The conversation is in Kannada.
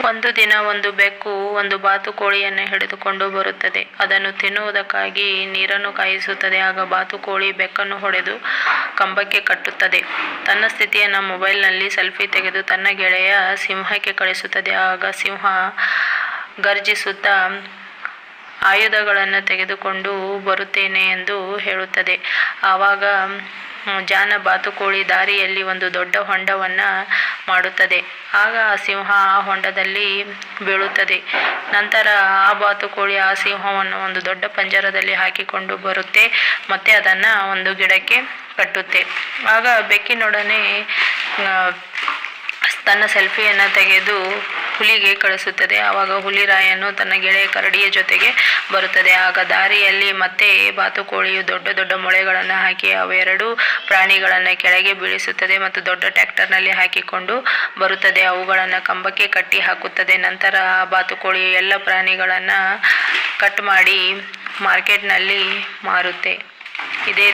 ಒಂದು ದಿನ ಒಂದು ಬೆಕ್ಕು ಒಂದು ಬಾತುಕೋಳಿಯನ್ನು ಹಿಡಿದುಕೊಂಡು ಬರುತ್ತದೆ. ಅದನ್ನು ತಿನ್ನುವುದಕ್ಕಾಗಿ ನೀರನ್ನು ಕಾಯಿಸುತ್ತದೆ. ಆಗ ಬಾತುಕೋಳಿ ಬೆಕ್ಕನ್ನು ಹೊಡೆದು ಕಂಬಕ್ಕೆ ಕಟ್ಟುತ್ತದೆ. ತನ್ನ ಸ್ಥಿತಿಯನ್ನು ಮೊಬೈಲ್ನಲ್ಲಿ ಸೆಲ್ಫಿ ತೆಗೆದು ತನ್ನ ಗೆಳೆಯ ಸಿಂಹಕ್ಕೆ ಕಳಿಸುತ್ತದೆ. ಆಗ ಸಿಂಹ ಗರ್ಜಿಸುತ್ತಾ, ಆಯುಧಗಳನ್ನು ತೆಗೆದುಕೊಂಡು ಬರುತ್ತೇನೆ ಎಂದು ಹೇಳುತ್ತದೆ. ಆವಾಗ ಜಾನ ಬಾತುಕೋಳಿ ದಾರಿಯಲ್ಲಿ ಒಂದು ದೊಡ್ಡ ಹೊಂಡವನ್ನು ಮಾಡುತ್ತದೆ. ಆಗ ಆ ಸಿಂಹ ಆ ಹೊಂಡದಲ್ಲಿ ಬೀಳುತ್ತದೆ. ನಂತರ ಆ ಬಾತುಕೋಳಿ ಆ ಸಿಂಹವನ್ನು ಒಂದು ದೊಡ್ಡ ಪಂಜರದಲ್ಲಿ ಹಾಕಿಕೊಂಡು ಬರುತ್ತೆ. ಮತ್ತೆ ಅದನ್ನು ಒಂದು ಗಿಡಕ್ಕೆ ಕಟ್ಟುತ್ತೆ. ಆಗ ಬೆಕ್ಕಿನೊಡನೆ ತನ್ನ ಸೆಲ್ಫಿಯನ್ನು ತೆಗೆದು ಹುಲಿಗೆ ಕಳಿಸುತ್ತದೆ. ಆವಾಗ ಹುಲಿರಾಯನು ತನ್ನ ಗೆಳೆಯ ಕರಡಿಯ ಜೊತೆಗೆ ಬರುತ್ತದೆ. ಆಗ ದಾರಿಯಲ್ಲಿ ಮತ್ತೆ ಬಾತುಕೋಳಿಯು ದೊಡ್ಡ ದೊಡ್ಡ ಮೊಳೆಗಳನ್ನು ಹಾಕಿ ಅವೆರಡು ಪ್ರಾಣಿಗಳನ್ನು ಕೆಳಗೆ ಬೀಳಿಸುತ್ತದೆ ಮತ್ತು ದೊಡ್ಡ ಟ್ರ್ಯಾಕ್ಟರ್ನಲ್ಲಿ ಹಾಕಿಕೊಂಡು ಬರುತ್ತದೆ. ಅವುಗಳನ್ನು ಕಂಬಕ್ಕೆ ಕಟ್ಟಿ ಹಾಕುತ್ತದೆ. ನಂತರ ಆ ಬಾತುಕೋಳಿಯು ಎಲ್ಲ ಪ್ರಾಣಿಗಳನ್ನು ಕಟ್ ಮಾಡಿ ಮಾರ್ಕೆಟ್ನಲ್ಲಿ ಮಾರುತ್ತೆ. ಇದೇ